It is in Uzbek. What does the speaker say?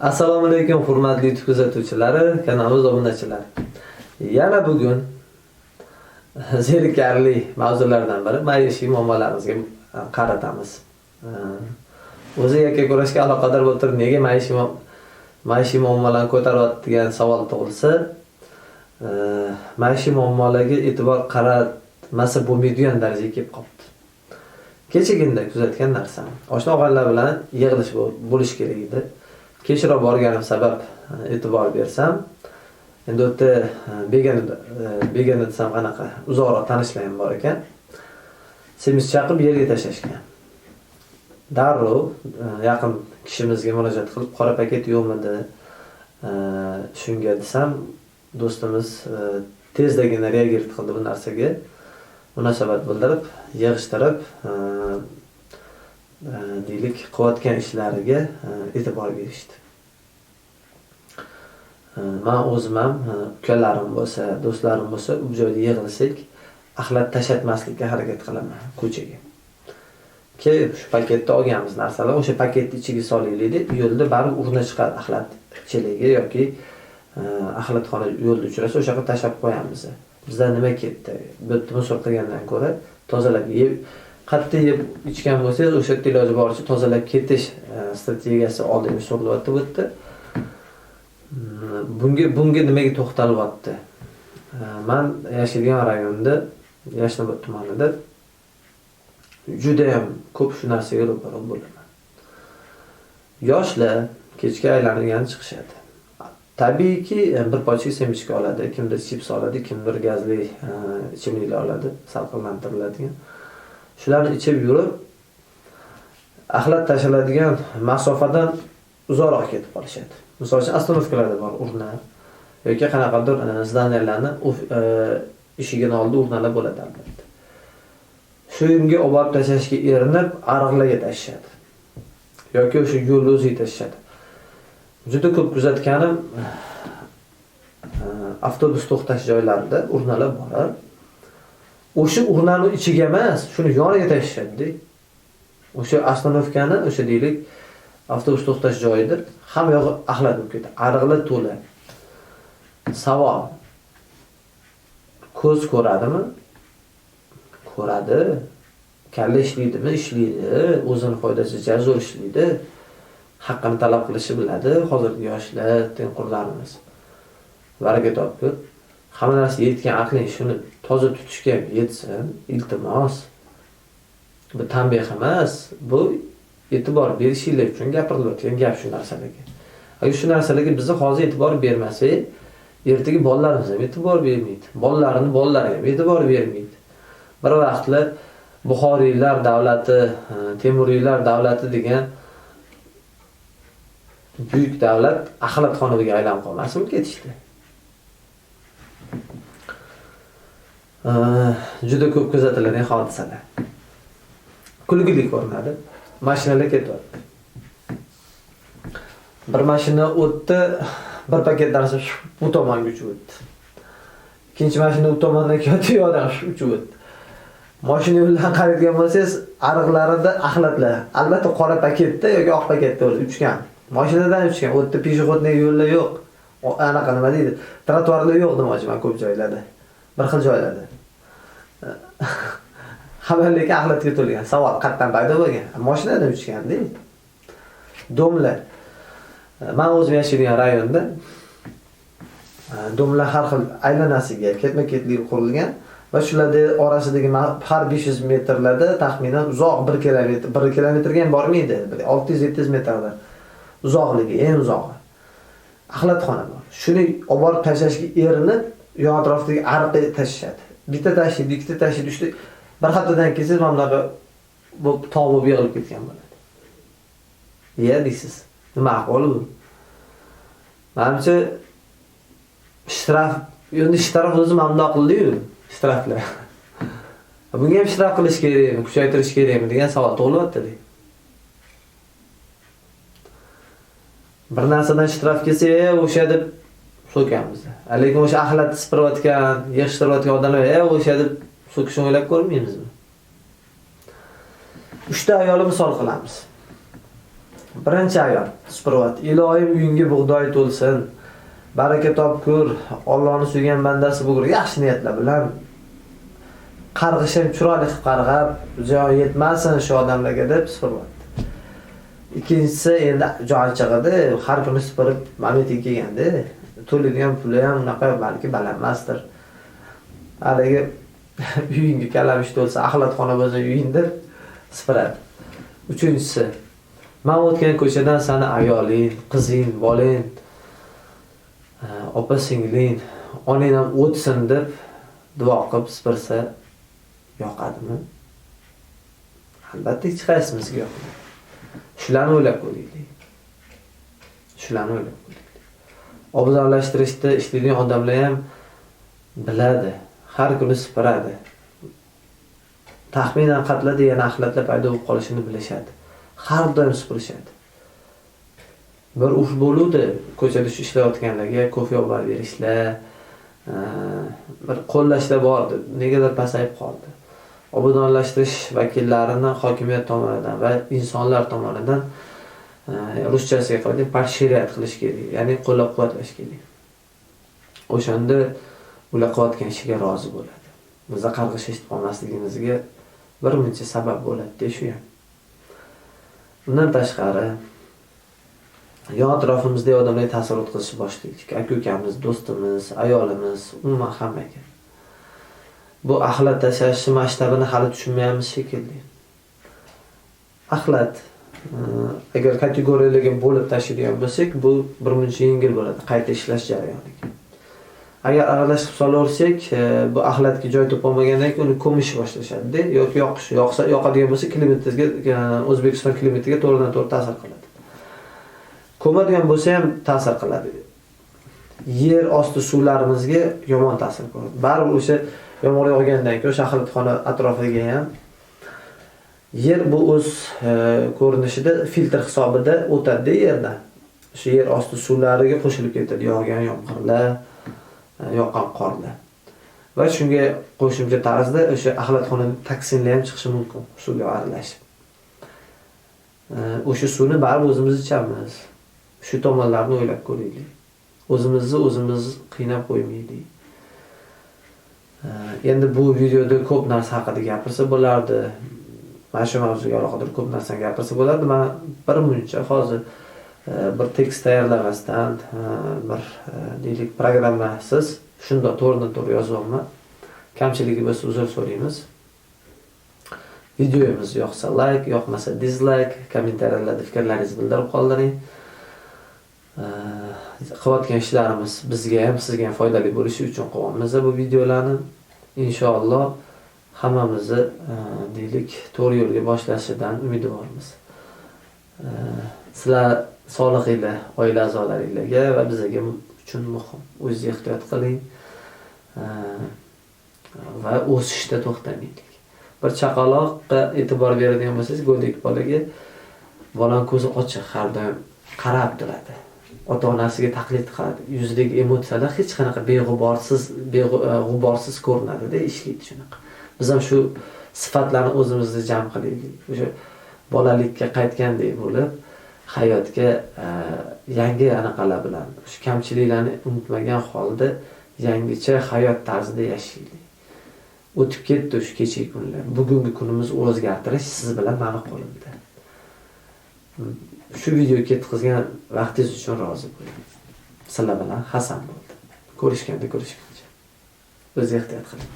Assalomu alaykum hurmatli YouTube kuzatuvchilari, kanalimiz obunachilari. Yana bugun zerikarli mavzulardan biri maishiy muammolarimizga qaratamiz. O'zi yakka kurashga aloqador bo'lib turib, nega maishiy maishiy muammolarni ko'taryapti degan savol tug'ilsa, maishiy muammolarga e'tibor qaratmasa bo'lmaydigan darajaga kelib qolibdi. Kechagina kuzatgan narsam. Oshna og'aylar bilan yig'ilish bo'lish kerak edi. Kechroq borganim sabab e, e'tibor bersam endi u yerda begona e, begona desam qanaqa uzoqroq tanishlar ham bor ekan. Semiz chaqib yerga tashlashgan. Darrov e, yaqin kishimizga murojaat qilib qora paket yo'qmidi shunga desam do'stimiz tezdagina reagirt qildi bu narsaga. Munosabat bildirib yig'ishtirib deylik qilayotgan ishlariga e'tibor berishdi. Э, man o'zim ham э, ukalarim bo'lsa do'stlarim bo'lsa u joyda yig'ilsak axlat tashlatmaslikka harakat qilaman ko'chaga. Keyin shu paketda olganmiz narsalar o'sha paketni ichiga solaylik deb yo'lda baribir urna chiqadi axlat chelagi yoki e, axlatxona yo'lda uchrasa o'sha yoqqa tashlab qo'yamiz. Bizdan nima ketdi? Bu yerda musor qilgandan ko'ra tozalab yeb qattiq yeb ichgan bo'lsangiz o'sha yerda iloji boricha tozalab ketish e, strategiyasi oldinga surilyapti bu yerda. Bunga bunga nimaga to'xtalyapti man yashaydigan rayonda yashnobod tumanida judayam ko'p shu narsaga ro'para bo'laman. Yoshlar kechga aylangan chiqishadi. Tabiiyki e, bir pochka semichka oladi kimdir chips oladi kimdir gazli e, ichimliklar oladi salqinlantiriladigan. Shularni ichib yurib axlat tashlanadigan masofadan uzoqroq ketib qolishadi misol uchun ostanovkalarda bor urna yoki qanaqadir zdaniyalarni zdaniylarni e, eshigini oldida urnalar bo'ladi albatta shu yerga olib borib tashlashga erinib ariqlarga tashlashadi yoki o'sha yo'lni o'ziga tashlashadi juda ko'p kuzatganim e, avtobus to'xtash joylarida urnalar bor o'sha urnani ichiga emas shuni yoniga tashlashadida o'sha ostanovkani o'sha deylik avtobus to'xtash joyidir. Hamma yog'i axlat bo'lib ketadi ariqlar to'la. Savol. Ko'z ko'radimi? Ko'radi. Kalla ishlaydimi? Ishlaydi. O'zini foydasiga zo'r ishlaydi. Haqqini talab qilishni biladi. Hozirgi yoshlar tengqurlarimiz. Baraka topib hamma narsa yetgan aqling shuni toza tutishga yetsin. Iltimos. Bu tanbeh emas. Bu e'tibor berishinglar uchun gapirilayotgan gap shu narsalarga. Agar shu narsalarga biza hozir e'tibor bermasak ertaga bolalarimiz ham e'tibor bermaydi. Bolalarini bolalari ham e'tibor bermaydi. Bir vaqtlar buxoriylar davlati e, temuriylar davlati degan buyuk davlat axlatxonaga aylanib qolmasinmi ketishdi. E, juda ko'p kuzatiladigan hodisalar. Kulgili ko'rinadi. Mashinalar ketyapti. Bir mashina o'tdi bir paket narsa bu tomonga uchib o'tdi. Ikkinchi mashina u tomondan kelayotgan odam uchib o'tdi. Moshina yo'lidan qaraydigan bo'lsangiz ariqlarida axlatlar albatta qora paketda yoki oq paketda uchgan. Moshinadan uchgan u yerda пешеходный yo'llar yo'q? Anaqa nima deydi? Trotuarlar yo'q demoqchiman ko'p joylarda bir xil joylarda. Xabarlik axlatga to'lgan savol qayerdan paydo bo'lgan. Moshinadan uchganda domlar man o'zim yashaydigan rayonda e, domlar har xil aylanasiga ketma ketlik qurilgan va shularni orasidagi har 500 metrlarda taxminan uzoq 1 kilometr 1 kilometrga ham bormaydi. 600-700 metrda. Uzoqligi eng uzog'i axlatxona bor. Shuni olib borib tashlashga erinib yon atrofdagi ariqqa tashlashadi bitta tashlaydi ikkita tashlaydi uchta bir haftadan keyin siz mana bunaqa bu tog' bo'lib yig'ilib ketgan bo'ladi. Iya deysiz. Nima ahvol bu? Manimcha shtraf endi shtraf o'zi mana bundoq qildiyu. Shtraflar. Bunga ham shtraf qilish kerakmi kuchaytirish kerakmi degan savol tug'ilyaptida bir narsadan shtraf kelsa e, o'sha deb so'kamiz. Lekin o'sha axlatni sipirayotgan yig'ishtirayotgan odamlar e o'sha deb so'kishni o'ylab ko'rmaymizmi? Uchta ayolni misol qilamiz. Birinchi ayol suprovat ilohim uyingga bug'doy to'lsin. Baraka topkur ollohni suygan bandasi bo'lgur yaxshi niyatlar bilan. Qarg'ishim chiroyli qilib qarg'ab ziyon yetmasin shu odamlarga deb supuryapti ikkinchisi endi jon chig'idi har kuni supurib mametiga kelganda to'laydigan puli ham unaqa balki baland emasdir. Haligi uyingga kalamush to'lsa axlatxona bo'lsa uyingda deb supuradi uchinchisi man o'tgan ko'chadan sani ayoling qizing bolang e, opa singling onang ham o'tsin deb duo qilib supursa yoqadimi? Albatta hech qaysimizga yoqmaydi shularni o'ylab ko'raylik. Shularni o'ylab ko'raylik. Obzorlashtirishda ishlaydigan odamlar ham biladi. Har kuni supuradi. Taxminan qatlarda yana axlatlar paydo bo'lib qolishini bilishadi. Har doim supurishadi. Bir urf bo'luvdi ko'chada shu ishlayotganlarga kofe olib borib berishlar e, bir qo'llashlar bordi negadir pasayib qoldi. Obodonlashtirish vakillarini hokimiyat tomonidan va insonlar tomonidan e, ruschasiga qilgan поощрять qilish kerak ya'ni qo'llab quvvatlash kerak. O'shanda ular qilayotgan ishiga rozi bo'ladi. Biza qarg'ish eshitib qolmasligimizga bir muncha sabab bo'ladida shu ham undan tashqari yo atrofimizdagi odamlarga ta'sir o'tkazishni boshladik aka ukamiz do'stimiz ayolimiz umuman hammaga bu axlat tashlashni masshtabini hali tushunmayapmiz shekilli. Axlat e, agar kategoriyalarga bo'lib tashlaydigan bo'lsak bu birmuncha yengil bo'ladi qayta ishlash jarayoniga. Agar aralashib solaversak e, bu axlatga joy topolmagandan keyin uni ko'mish boshlashadida yoki yoqish yoqsa yoqadigan bo'lsa klimatingizga e, o'zbekiston klimatiga to'g'ridan to'g'ri ta'sir qiladi. Ko'madigan bo'lsa ham ta'sir qiladi. Yer osti suvlarimizga yomon ta'sir qiladi. Baribir o'sha yomg'ir yog'gandan keyin o'sha axlatxona atrofiga ham yer bu o'z e, ko'rinishida filtr hisobida o'tadida yerdan. O'sha yer osti suvlariga qo'shilib ketadi. Yog'gan yomg'irlar E, yoqqan qorda. Va shunga qo'shimcha tarzda o'sha axlatxonani toksinlar ham chiqishi mumkin suvga aralashib. E, o'sha suvni baribir o'zimiz ichamiz. Shu tomonlarni o'ylab ko'raylik. O'zimizni o'zimiz qiynab qo'ymaylik. E, endi bu videoda ko'p narsa haqida gapirsa bo'lardi. Mana shu mavzuga aloqador ko'p narsani gapirsa bo'lardi. Man bir muncha hozir Э, bir tekst tayyorlamasdan э, bir э, deylik programmasiz. Shundoq to'g'ridan to'g'ri yozyapman kamchiligi bo'lsa uzr so'raymiz. Videomiz yoqsa layk yoqmasa dizlayk kommentariyalarda fikrlaringizni bildirib qoldiring. Qilayotgan ishlarimiz bizga ham sizga ham foydali bo'lishi uchun qilyapmiz bu videolarni. Inshaalloh hammamizni deylik to'g'ri yo'lga boshlashidan umidvormiz. Sizlar sog'lig'inglar oila a'zolaringlarga va bizga uchun muhim. O'zingizni ehtiyot qiling e, va o'sishda to'xtamaylik bir chaqaloqqa e'tibor beradigan bo'lsangiz go'dak bolaga bolan ko'zi ochiq har doim qarab turadi. Ota onasiga taqlid qiladi. Yuzidagi emotsiyalar hech qanaqa beg'uborsiz beg'uborsiz e, ko'rinadida ishlaydi shunaqa. Biz ham shu sifatlarni o'zimizda jam qilaylik o'sha bolalikka qaytgandek bo'lib hayotga e, yangi anaqalar bilan shu kamchiliklarni unutmagan holda yangicha hayot tarzida yashaylik. O'tib ketdi o'sha kechagi kunlar. Bugungi kunimizni o'zgartirish siz bilan mani qo'limda shu videoga ketkazgan vaqtingiz uchun rozi bo'ling. Sizlar bilan hasan bo'ldi. Ko'rishganda ko'rishguncha. O'zingizni ehtiyot qiling.